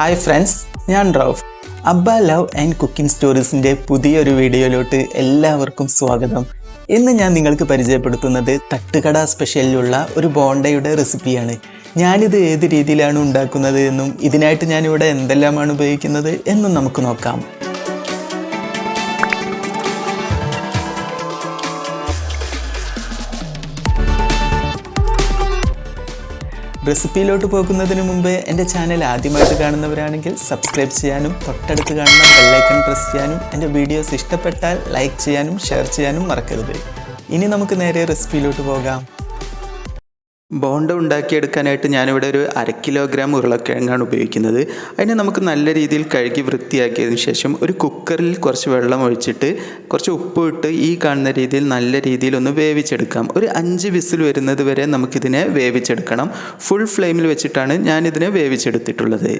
Hi friends ഞാൻ റൌഫ്. അബ്ബ love and cooking സ്റ്റോറീസിന്റെ പുതിയൊരു വീഡിയോയിലോട്ട് എല്ലാവർക്കും സ്വാഗതം. ഇന്ന് ഞാൻ നിങ്ങൾക്ക് പരിചയപ്പെടുത്തുന്നത് തട്ടുകട സ്പെഷ്യലിലുള്ള ഒരു ബോണ്ടയുടെ റെസിപ്പിയാണ്. ഞാനിത് ഏത് രീതിയിലാണ് ഉണ്ടാക്കുന്നത് എന്നും ഇതിനായിട്ട് ഞാനിവിടെ എന്തെല്ലാമാണ് ഉപയോഗിക്കുന്നത് എന്നും നമുക്ക് നോക്കാം. റെസിപ്പിയിലോട്ട് പോകുന്നതിന് മുമ്പ് എന്റെ ചാനൽ ആദ്യമായിട്ട് കാണുന്നവരാണെങ്കിൽ സബ്സ്ക്രൈബ് ചെയ്യാനും തൊട്ടടുത്ത് കാണുന്ന ബെല്ലൈക്കൺ പ്രസ് ചെയ്യാനും എന്റെ വീഡിയോസ് ഇഷ്ടപ്പെട്ടാൽ ലൈക്ക് ചെയ്യാനും ഷെയർ ചെയ്യാനും മറക്കരുത്. ഇനി നമുക്ക് നേരെ റെസിപ്പിയിലോട്ട് പോകാം. ബോണ്ട ഉണ്ടാക്കിയെടുക്കാനായിട്ട് ഞാനിവിടെ ഒരു അര കിലോഗ്രാം ഉരുളക്കിഴങ്ങാണ് ഉപയോഗിക്കുന്നത്. അതിനെ നമുക്ക് നല്ല രീതിയിൽ കഴുകി വൃത്തിയാക്കിയതിന് ശേഷം ഒരു കുക്കറിൽ കുറച്ച് വെള്ളം ഒഴിച്ചിട്ട് കുറച്ച് ഉപ്പ് ഇട്ട് ഈ കാണുന്ന രീതിയിൽ നല്ല രീതിയിൽ ഒന്ന് വേവിച്ചെടുക്കാം. ഒരു അഞ്ച് വിസിൽ വരുന്നത് വരെ നമുക്കിതിനെ വേവിച്ചെടുക്കണം. ഫുൾ ഫ്ലെയിമിൽ വെച്ചിട്ടാണ് ഞാനിതിനെ വേവിച്ചെടുത്തിട്ടുള്ളത്.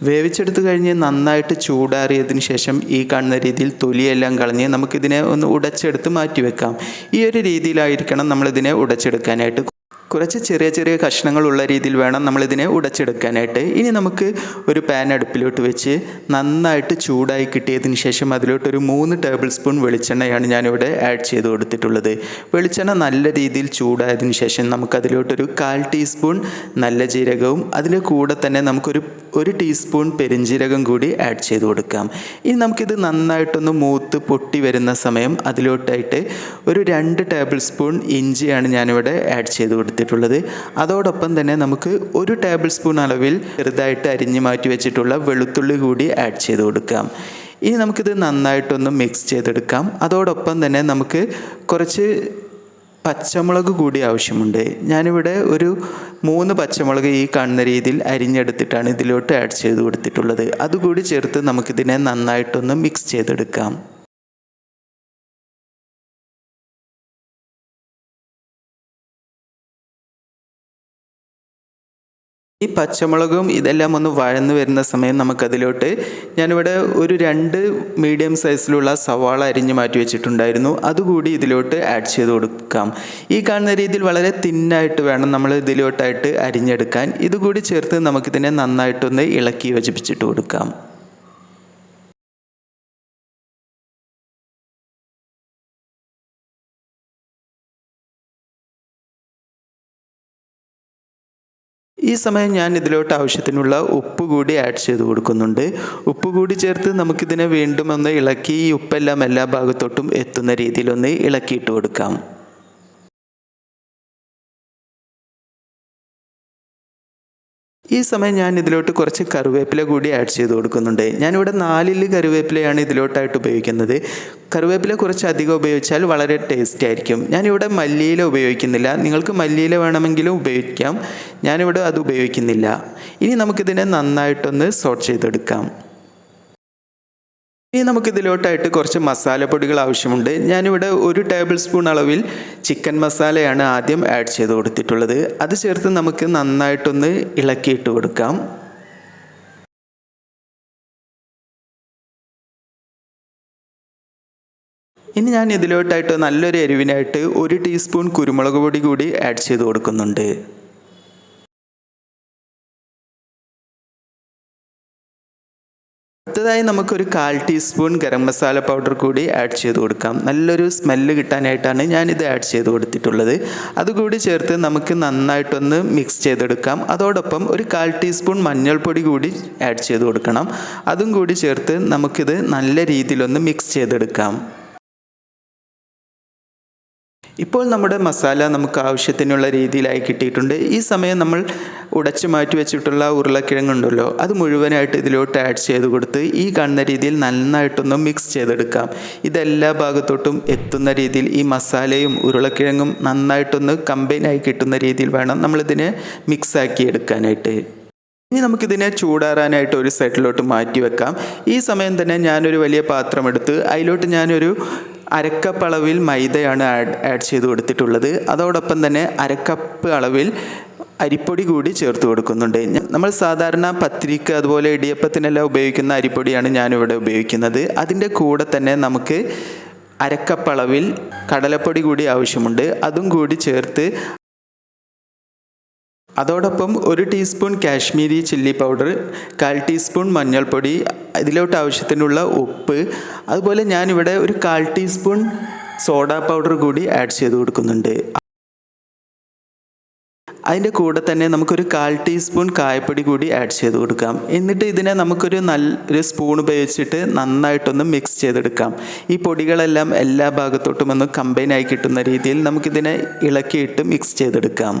വേവിച്ചെടുത്ത് കഴിഞ്ഞ് നന്നായിട്ട് ചൂടാറിയതിന് ശേഷം ഈ കാണുന്ന രീതിയിൽ തൊലിയെല്ലാം കളഞ്ഞ് നമുക്കിതിനെ ഒന്ന് ഉടച്ചെടുത്ത് മാറ്റി വെക്കാം ഈ ഒരു രീതിയിലായിരിക്കണം നമ്മളിതിനെ ഉടച്ചെടുക്കാനായിട്ട് കുറച്ച് ചെറിയ ചെറിയ കഷ്ണങ്ങളുള്ള രീതിയിൽ വേണം നമ്മളിതിനെ ഉടച്ചെടുക്കാനായിട്ട്. ഇനി നമുക്ക് ഒരു പാൻ അടുപ്പിലോട്ട് വെച്ച് നന്നായിട്ട് ചൂടായി കിട്ടിയതിന് ശേഷം അതിലോട്ട് ഒരു മൂന്ന് ടേബിൾ സ്പൂൺ വെളിച്ചെണ്ണയാണ് ഞാനിവിടെ ആഡ് ചെയ്ത് കൊടുത്തിട്ടുള്ളത്. വെളിച്ചെണ്ണ നല്ല രീതിയിൽ ചൂടായതിന് ശേഷം നമുക്കതിലോട്ടൊരു കാൽ ടീസ്പൂൺ നല്ല ജീരകവും അതിന്റെ കൂടെ തന്നെ നമുക്കൊരു ഒരു ടീസ്പൂൺ പെരിഞ്ജീരകം കൂടി ആഡ് ചെയ്ത് കൊടുക്കാം. ഇനി നമുക്കിത് നന്നായിട്ടൊന്ന് മൂത്ത് പൊട്ടി വരുന്ന സമയം അതിലോട്ടായിട്ട് ഒരു രണ്ട് ടേബിൾ സ്പൂൺ ഇഞ്ചിയാണ് ഞാനിവിടെ ആഡ് ചെയ്ത് കൊടുത്തിട്ടുള്ളത് അതോടൊപ്പം തന്നെ നമുക്ക് ഒരു ടേബിൾ സ്പൂൺ അളവിൽ ചെറുതായിട്ട് അരിഞ്ഞ് മാറ്റി വെച്ചിട്ടുള്ള വെളുത്തുള്ളി കൂടി ആഡ് ചെയ്ത് കൊടുക്കാം. ഇനി നമുക്കിത് നന്നായിട്ടൊന്ന് മിക്സ് ചെയ്തെടുക്കാം. അതോടൊപ്പം തന്നെ നമുക്ക് കുറച്ച് പച്ചമുളക് കൂടി ആവശ്യമുണ്ട്. ഞാനിവിടെ ഒരു മൂന്ന് പച്ചമുളക് ഈ കാണുന്ന രീതിയിൽ അരിഞ്ഞെടുത്തിട്ടാണ് ഇതിലോട്ട് ആഡ് ചെയ്ത് കൊടുത്തിട്ടുള്ളത്. അതുകൂടി ചേർത്ത് നമുക്കിതിനെ നന്നായിട്ടൊന്ന് മിക്സ് ചെയ്തെടുക്കാം. ഈ പച്ചമുളകും ഇതെല്ലാം ഒന്ന് വഴന്ന് വരുന്ന സമയം നമുക്കതിലോട്ട് ഞാനിവിടെ ഒരു രണ്ട് മീഡിയം സൈസിലുള്ള സവാള അരിഞ്ഞ് മാറ്റി വെച്ചിട്ടുണ്ടായിരുന്നു. അതുകൂടി ഇതിലോട്ട് ആഡ് ചെയ്ത് കൊടുക്കാം. ഈ കാണുന്ന രീതിയിൽ വളരെ തിന്നായിട്ട് വേണം നമ്മൾ ഇതിലോട്ടായിട്ട് അരിഞ്ഞെടുക്കാൻ. ഇതുകൂടി ചേർത്ത് നമുക്കിതിനെ നന്നായിട്ടൊന്ന് ഇളക്കി യോജിപ്പിച്ചിട്ട് കൊടുക്കാം. ഈ സമയം ഞാൻ ഇതിലോട്ട് ആവശ്യത്തിനുള്ള ഉപ്പ് കൂടി ആഡ് ചെയ്ത് കൊടുക്കുന്നുണ്ട്. ഉപ്പ് കൂടി ചേർത്ത് നമുക്കിതിനെ വീണ്ടും ഒന്ന് ഇളക്കി ഈ ഉപ്പെല്ലാം എല്ലാ ഭാഗത്തോട്ടും എത്തുന്ന രീതിയിലൊന്ന് ഇളക്കിയിട്ട് കൊടുക്കാം. ഈ സമയം ഞാൻ ഇതിലോട്ട് കുറച്ച് കറിവേപ്പില കൂടി ആഡ് ചെയ്ത് കൊടുക്കുന്നുണ്ട്. ഞാനിവിടെ നാലിൽ കറിവേപ്പിലയാണ് ഇതിലോട്ടായിട്ട് ഉപയോഗിക്കുന്നത്. കറിവേപ്പില കുറച്ച് അധികം ഉപയോഗിച്ചാൽ വളരെ ടേസ്റ്റി ആയിരിക്കും. ഞാനിവിടെ മല്ലിയില ഉപയോഗിക്കുന്നില്ല. നിങ്ങൾക്ക് മല്ലിയില വേണമെങ്കിലും ഉപയോഗിക്കാം. ഞാനിവിടെ അത് ഉപയോഗിക്കുന്നില്ല. ഇനി നമുക്കിതിനെ നന്നായിട്ടൊന്ന് സോട്ട് ചെയ്തെടുക്കാം. ഇനി നമുക്കിതിലോട്ടായിട്ട് കുറച്ച് മസാലപ്പൊടികൾ ആവശ്യമുണ്ട്. ഞാനിവിടെ ഒരു ടേബിൾ സ്പൂൺ അളവിൽ ചിക്കൻ മസാലയാണ് ആദ്യം ആഡ് ചെയ്ത് കൊടുത്തിട്ടുള്ളത്. അത് ചേർത്ത് നമുക്ക് നന്നായിട്ടൊന്ന് ഇളക്കിയിട്ട് കൊടുക്കാം. ഇനി ഞാൻ ഇതിലോട്ടായിട്ട് നല്ലൊരു എരിവിനായിട്ട് ഒരു ടീസ്പൂൺ കുരുമുളക് പൊടി കൂടി ആഡ് ചെയ്ത് കൊടുക്കുന്നുണ്ട്. അടുത്തതായി നമുക്കൊരു കാൽ ടീസ്പൂൺ ഗരം മസാല പൗഡർ കൂടി ആഡ് ചെയ്ത് കൊടുക്കാം. നല്ലൊരു സ്മെല്ല് കിട്ടാനായിട്ടാണ് ഞാനിത് ആഡ് ചെയ്ത് കൊടുത്തിട്ടുള്ളത്. അതുകൂടി ചേർത്ത് നമുക്ക് നന്നായിട്ടൊന്ന് മിക്സ് ചെയ്തെടുക്കാം. അതോടൊപ്പം ഒരു കാൽ ടീസ്പൂൺ മഞ്ഞൾപ്പൊടി കൂടി ആഡ് ചെയ്ത് കൊടുക്കണം. അതും കൂടി ചേർത്ത് നമുക്കിത് നല്ല രീതിയിലൊന്ന് മിക്സ് ചെയ്തെടുക്കാം. ഇപ്പോൾ നമ്മുടെ മസാല നമുക്ക് ആവശ്യത്തിനുള്ള രീതിയിലായി കിട്ടിയിട്ടുണ്ട്. ഈ സമയം നമ്മൾ ഉടച്ച് മാറ്റി വെച്ചിട്ടുള്ള ഉരുളക്കിഴങ്ങുണ്ടല്ലോ അത് മുഴുവനായിട്ട് ഇതിലോട്ട് ആഡ് ചെയ്ത് കൊടുത്ത് ഈ കാണുന്ന രീതിയിൽ നന്നായിട്ടൊന്ന് മിക്സ് ചെയ്തെടുക്കാം. ഇതെല്ലാ ഭാഗത്തോട്ടും എത്തുന്ന രീതിയിൽ ഈ മസാലയും ഉരുളക്കിഴങ്ങും നന്നായിട്ടൊന്ന് കമ്പൈനായി കിട്ടുന്ന രീതിയിൽ വേണം നമ്മളിതിനെ മിക്സ് ആക്കി എടുക്കാനായിട്ട്. ഇനി നമുക്കിതിനെ ചൂടാറാനായിട്ട് ഒരു സൈഡിലോട്ട് മാറ്റി വെക്കാം. ഈ സമയം തന്നെ ഞാനൊരു വലിയ പാത്രം എടുത്ത് അതിലോട്ട് ഞാനൊരു അരക്കപ്പ് അളവിൽ മൈദയാണ് ആഡ് ആഡ് ചെയ്ത് കൊടുത്തിട്ടുള്ളത്. അതോടൊപ്പം തന്നെ അരക്കപ്പ് അളവിൽ അരിപ്പൊടി കൂടി ചേർത്ത് കൊടുക്കുന്നുണ്ട്. നമ്മൾ സാധാരണ പത്തിരിക്ക് അതുപോലെ ഇടിയപ്പത്തിനെല്ലാം ഉപയോഗിക്കുന്ന അരിപ്പൊടിയാണ് ഞാനിവിടെ ഉപയോഗിക്കുന്നത്. അതിന്റെ കൂടെ തന്നെ നമുക്ക് അരക്കപ്പളവിൽ കടലപ്പൊടി കൂടി ആവശ്യമുണ്ട്. അതും കൂടി ചേർത്ത് അതോടൊപ്പം ഒരു ടീസ്പൂൺ കാശ്മീരി ചില്ലി പൗഡർ കാൽ ടീസ്പൂൺ മഞ്ഞൾപ്പൊടി ഇതിലോട്ട് ആവശ്യത്തിനുള്ള ഉപ്പ് അതുപോലെ ഞാനിവിടെ ഒരു കാൽ ടീസ്പൂൺ സോഡ പൗഡർ കൂടി ആഡ് ചെയ്ത് കൊടുക്കുന്നുണ്ട്. അതിന്റെ കൂടെ തന്നെ നമുക്കൊരു കാൽ ടീസ്പൂൺ കായപ്പൊടി കൂടി ആഡ് ചെയ്ത് കൊടുക്കാം. എന്നിട്ട് ഇതിനെ നമുക്കൊരു നല്ല ഒരു സ്പൂൺ ഉപയോഗിച്ചിട്ട് നന്നായിട്ടൊന്ന് മിക്സ് ചെയ്തെടുക്കാം. ഈ പൊടികളെല്ലാം എല്ലാ ഭാഗത്തോട്ടും ഒന്ന് കമ്പൈൻ ആയി കിട്ടുന്ന രീതിയിൽ നമുക്കിതിനെ ഇളക്കിയിട്ട് മിക്സ് ചെയ്തെടുക്കാം.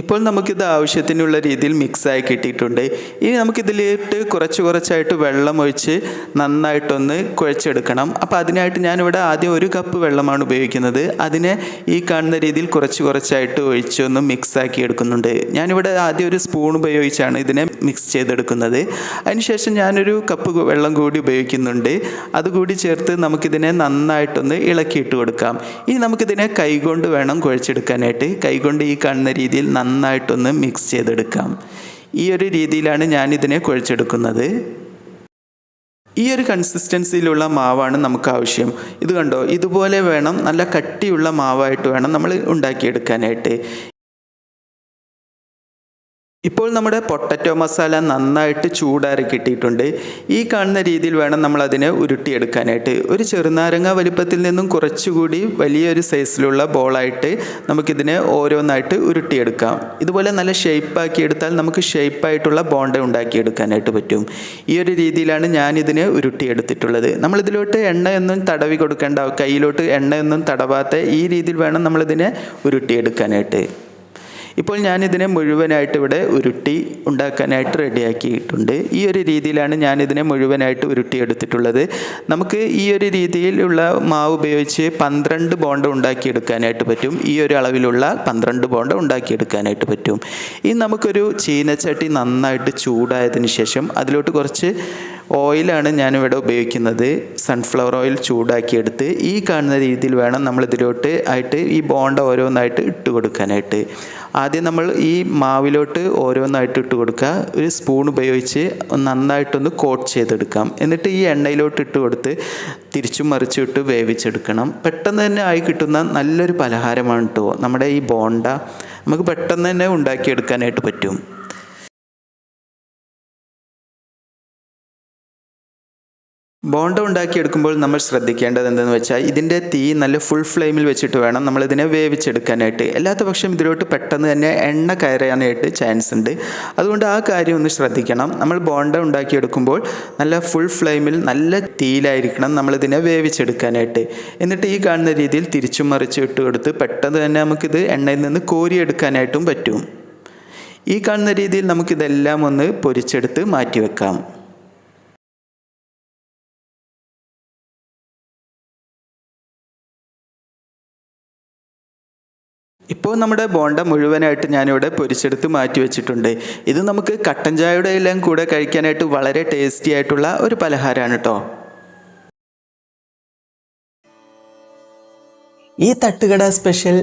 ഇപ്പോൾ നമുക്കിത് ആവശ്യത്തിനുള്ള രീതിയിൽ മിക്സായി കിട്ടിയിട്ടുണ്ട്. ഇനി നമുക്കിതിലിട്ട് കുറച്ച് കുറച്ചായിട്ട് വെള്ളം ഒഴിച്ച് നന്നായിട്ടൊന്ന് കുഴച്ചെടുക്കണം. അപ്പോൾ അതിനായിട്ട് ഞാനിവിടെ ആദ്യം ഒരു കപ്പ് വെള്ളമാണ് ഉപയോഗിക്കുന്നത്. അതിനെ ഈ കാണുന്ന രീതിയിൽ കുറച്ച് കുറച്ചായിട്ട് ഒഴിച്ചൊന്ന് മിക്സാക്കി എടുക്കുന്നുണ്ട്. ഞാനിവിടെ ആദ്യം ഒരു സ്പൂൺ ഉപയോഗിച്ചാണ് ഇതിനെ മിക്സ് ചെയ്തെടുക്കുന്നത്. അതിനുശേഷം ഞാനൊരു കപ്പ് വെള്ളം കൂടി ഉപയോഗിക്കുന്നുണ്ട്. അതുകൂടി ചേർത്ത് നമുക്കിതിനെ നന്നായിട്ടൊന്ന് ഇളക്കിയിട്ട് കൊടുക്കാം. ഇനി നമുക്കിതിനെ കൈകൊണ്ട് വേണം കുഴച്ചെടുക്കാനായിട്ട്. കൈകൊണ്ട് ഈ കാണുന്ന രീതിയിൽ നന്നായിട്ടൊന്ന് മിക്സ് ചെയ്തെടുക്കാം. ഈ ഒരു രീതിയിലാണ് ഞാൻ ഇതിനെ കുഴച്ചെടുക്കുന്നത്. ഈ ഒരു കൺസിസ്റ്റൻസിയിലുള്ള മാവാണ് നമുക്ക് ആവശ്യം. ഇത് കണ്ടോ? ഇതുപോലെ വേണം നല്ല കട്ടിയുള്ള മാവായിട്ട് വേണം നമ്മൾ ഉണ്ടാക്കിയെടുക്കാനായിട്ട്. ഇപ്പോൾ നമ്മുടെ പൊട്ടറ്റോ മസാല നന്നായിട്ട് ചൂടാറി കിട്ടിയിട്ടുണ്ട്. ഈ കാണുന്ന രീതിയിൽ വേണം നമ്മൾ അതിനെ ഉരുട്ടിയെടുക്കാനായിട്ട്. ഒരു ചെറുനാരങ്ങ വലിപ്പത്തിൽ നിന്നും കുറച്ചുകൂടി വലിയൊരു സൈസിലുള്ള ബോളായിട്ട് നമുക്കിതിനെ ഓരോന്നായിട്ട് ഉരുട്ടിയെടുക്കാം. ഇതുപോലെ നല്ല ഷേപ്പാക്കി എടുത്താൽ നമുക്ക് ഷേപ്പായിട്ടുള്ള ബോണ്ട ഉണ്ടാക്കിയെടുക്കാനായിട്ട് പറ്റും. ഈ ഒരു രീതിയിലാണ് ഞാനിതിനെ ഉരുട്ടിയെടുത്തിട്ടുള്ളത്. നമ്മളിതിലോട്ട് എണ്ണയൊന്നും തടവി കൊടുക്കേണ്ട കയ്യിലോട്ട് എണ്ണയൊന്നും തടവാത്ത ഈ രീതിയിൽ വേണം നമ്മളിതിനെ ഉരുട്ടിയെടുക്കാനായിട്ട്. ഇപ്പോൾ ഞാനിതിനെ മുഴുവനായിട്ട് ഇവിടെ ഉരുട്ടി ഉണ്ടാക്കാനായിട്ട് റെഡിയാക്കിയിട്ടുണ്ട്. ഈ ഒരു രീതിയിലാണ് ഞാനിതിനെ മുഴുവനായിട്ട് ഉരുട്ടിയെടുത്തിട്ടുള്ളത് നമുക്ക് ഈ ഒരു രീതിയിലുള്ള മാവ് ഉപയോഗിച്ച് പന്ത്രണ്ട് ബോണ്ട ഉണ്ടാക്കിയെടുക്കാനായിട്ട് പറ്റും. ഈ ഒരു അളവിലുള്ള പന്ത്രണ്ട് ബോണ്ട ഉണ്ടാക്കിയെടുക്കാനായിട്ട് പറ്റും. ഇനി നമുക്കൊരു ചീനച്ചട്ടി നന്നായിട്ട് ചൂടായതിന് ശേഷം അതിലോട്ട് കുറച്ച് ഓയിലാണ് ഞാനിവിടെ ഉപയോഗിക്കുന്നത്. സൺഫ്ലവർ ഓയിൽ ചൂടാക്കിയെടുത്ത് ഈ കാണുന്ന രീതിയിൽ വേണം നമ്മൾ ഇതിലോട്ട് ആയിട്ട് ഈ ബോണ്ട ഓരോന്നായിട്ട് ഇട്ട് കൊടുക്കാനായിട്ട്. ആദ്യം നമ്മൾ ഈ മാവിലോട്ട് ഓരോന്നായിട്ട് ഇട്ട് കൊടുക്കുക. ഒരു സ്പൂൺ ഉപയോഗിച്ച് നന്നായിട്ടൊന്ന് കോട്ട് ചെയ്തെടുക്കാം. എന്നിട്ട് ഈ എണ്ണയിലോട്ട് ഇട്ട് കൊടുത്ത് തിരിച്ചും മറിച്ചും ഇട്ട് വേവിച്ചെടുക്കണം. പെട്ടെന്ന് തന്നെ ആയി കിട്ടുന്ന നല്ലൊരു പലഹാരമാണ് കേട്ടോ നമ്മുടെ ഈ ബോണ്ട. നമുക്ക് പെട്ടെന്ന് തന്നെ ഉണ്ടാക്കിയെടുക്കാനായിട്ട് പറ്റും. ബോണ്ട ഉണ്ടാക്കിയെടുക്കുമ്പോൾ നമ്മൾ ശ്രദ്ധിക്കേണ്ടത് എന്തെന്ന് വെച്ചാൽ ഇതിന്റെ തീ നല്ല ഫുൾ ഫ്ലെയിമിൽ വെച്ചിട്ട് വേണം നമ്മളിതിനെ വേവിച്ചെടുക്കാനായിട്ട്. അല്ലാത്ത പക്ഷം ഇതിലോട്ട് പെട്ടെന്ന് തന്നെ എണ്ണ കയറാനായിട്ട് ചാൻസ് ഉണ്ട്. അതുകൊണ്ട് ആ കാര്യം ഒന്ന് ശ്രദ്ധിക്കണം. നമ്മൾ ബോണ്ട ഉണ്ടാക്കിയെടുക്കുമ്പോൾ നല്ല ഫുൾ ഫ്ലെയിമിൽ നല്ല തീയിലായിരിക്കണം നമ്മളിതിനെ വേവിച്ചെടുക്കാനായിട്ട്. എന്നിട്ട് ഈ കാണുന്ന രീതിയിൽ തിരിച്ചും മറിച്ച് ഇട്ട് കൊടുത്ത് പെട്ടെന്ന് തന്നെ നമുക്കിത് എണ്ണയിൽ നിന്ന് കോരിയെടുക്കാനായിട്ടും പറ്റും. ഈ കാണുന്ന രീതിയിൽ നമുക്കിതെല്ലാം ഒന്ന് പൊരിച്ചെടുത്ത് മാറ്റി വെക്കാം ഇപ്പോൾ നമ്മുടെ ബോണ്ട മുഴുവനായിട്ട് ഞാനിവിടെ പൊരിച്ചെടുത്ത് മാറ്റി വെച്ചിട്ടുണ്ട്. ഇത് നമുക്ക് കട്ടൻ ചായയുടെ എല്ലാം കൂടെ കഴിക്കാനായിട്ട് വളരെ ടേസ്റ്റി ആയിട്ടുള്ള ഒരു പലഹാരമാണ് കേട്ടോ ഈ തട്ടുകട സ്പെഷ്യൽ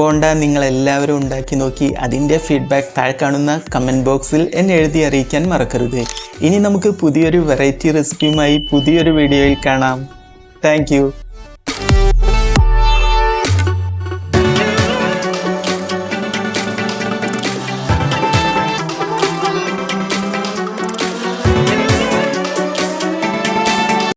ബോണ്ട നിങ്ങൾ എല്ലാവരും ഉണ്ടാക്കി നോക്കി അതിന്റെ ഫീഡ്ബാക്ക് താഴെ കാണുന്ന കമന്റ് ബോക്സിൽ എന്നെ എഴുതി അറിയിക്കാൻ മറക്കരുത്. ഇനി നമുക്ക് പുതിയൊരു വെറൈറ്റി റെസിപ്പിയുമായി പുതിയൊരു വീഡിയോയിൽ കാണാം. താങ്ക്